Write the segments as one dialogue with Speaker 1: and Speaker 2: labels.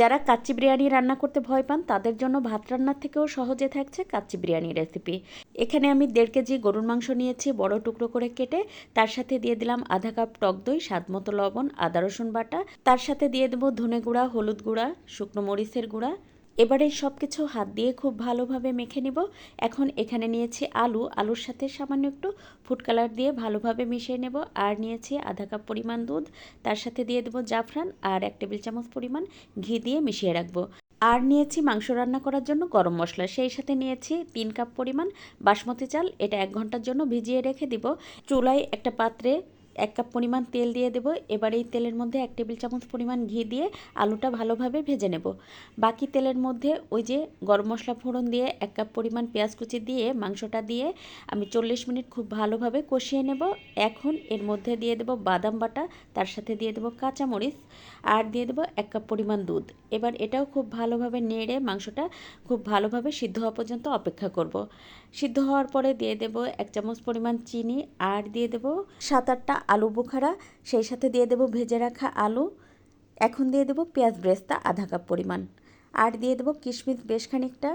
Speaker 1: যারা কাচ্চি বিরিয়ানি রান্না করতে ভয় পান, তাদের জন্য ভাত রান্নার থেকেও সহজে থাকছে কাচ্চি বিরিয়ানি রেসিপি এখানে আমি দেড় কেজি গরুর মাংস নিয়েছি, বড় টুকরো করে কেটে, তার সাথে দিয়ে দিলাম আধা কাপ টক দই, স্বাদ মতো লবণ, আদা রসুন বাটা। তার সাথে দিয়ে দেবো ধনে গুঁড়া, হলুদ গুঁড়া, শুকনো মরিচের গুঁড়া এবারে সব কিছু হাত দিয়ে খুব ভালোভাবে মেখে নিব। এখন এখানে নিয়েছি আলু। আলুর সাথে সামান্য একটু ফুড কালার দিয়ে ভালোভাবে মিশিয়ে নেব। আর নিয়েছি আধা কাপ পরিমাণ দুধ। তার সাথে দিয়ে দেবো জাফরান। আর এক টেবিল চামচ পরিমাণ ঘি দিয়ে মিশিয়ে রাখব। আর নিয়েছি মাংস রান্না করার জন্য গরম মশলা। সেই সাথে নিয়েছি তিন কাপ পরিমাণ বাসমতি চাল। এটা এক ঘণ্টার জন্য ভিজিয়ে রেখে দিব। চুলায় একটা পাত্রে এক কাপ পরিমাণ তেল দিয়ে দেবো। এবার এই তেলের মধ্যে এক টেবিল চামচ পরিমাণ ঘি দিয়ে আলুটা ভালোভাবে ভেজে নেব। বাকি তেলের মধ্যে ওই যে গরম মশলা ফোড়ন দিয়ে এক কাপ পরিমাণ পেঁয়াজ কুচি দিয়ে, মাংসটা দিয়ে আমি চল্লিশ মিনিট খুব ভালোভাবে কষিয়ে নেব। এখন এর মধ্যে দিয়ে দেবো বাদাম বাটা, তার সাথে দিয়ে দেবো কাঁচামরিচ আর দিয়ে দেবো এক কাপ পরিমাণ দুধ। এবার এটাও খুব ভালোভাবে নেড়ে মাংসটা খুব ভালোভাবে সিদ্ধ হওয়া পর্যন্ত অপেক্ষা করব। সিদ্ধ হওয়ার পরে দিয়ে দেব এক চামচ পরিমাণ চিনি আর দিয়ে দেব সাত আটটা আলু বোখারা, সেই সাথে দিয়ে দেব ভেজে রাখা আলু, এখন দিয়ে দেব পেঁয়াজ ব্রেস্তা আধা কাপ পরিমাণ। আর দিয়ে দেবো কিশমিশ বেশ খানিকটা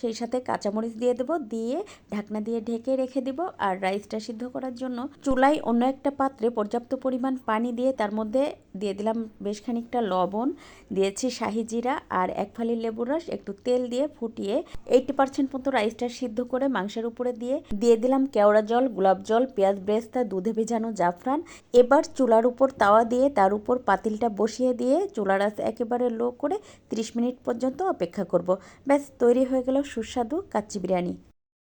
Speaker 1: সেই সাথে কাঁচামরিচ দিয়ে দেবো, দিয়ে ঢাকনা দিয়ে ঢেকে রেখে দিব আর রাইসটা সিদ্ধ করার জন্য চুলায় অন্য একটা পাত্রে পর্যাপ্ত পরিমাণ পানি দিয়ে তার মধ্যে দিয়ে দিলাম বেশ খানিকটা লবণ, দিয়েছি শাহি জিরা আর এক ফালি লেবুর রস, একটু তেল দিয়ে ফুটিয়ে এইটি পার্সেন্ট মতো রাইসটা সিদ্ধ করে মাংসের উপরে দিয়ে দিয়ে দিলাম কেওড়া জল, গোলাপ জল, পেঁয়াজ ব্রেস্তা, দুধে ভেজানো জাফরান। এবার চুলার উপর তাওয়া দিয়ে তার উপর পাতিলটা বসিয়ে দিয়ে চুলার আঁচ একেবারে লো করে 30 মিনিট পর্যন্ত অপেক্ষা করব। ব্যাস, তৈরি হয়ে গেল সুস্বাদু কাচ্চি বিরিয়ানি।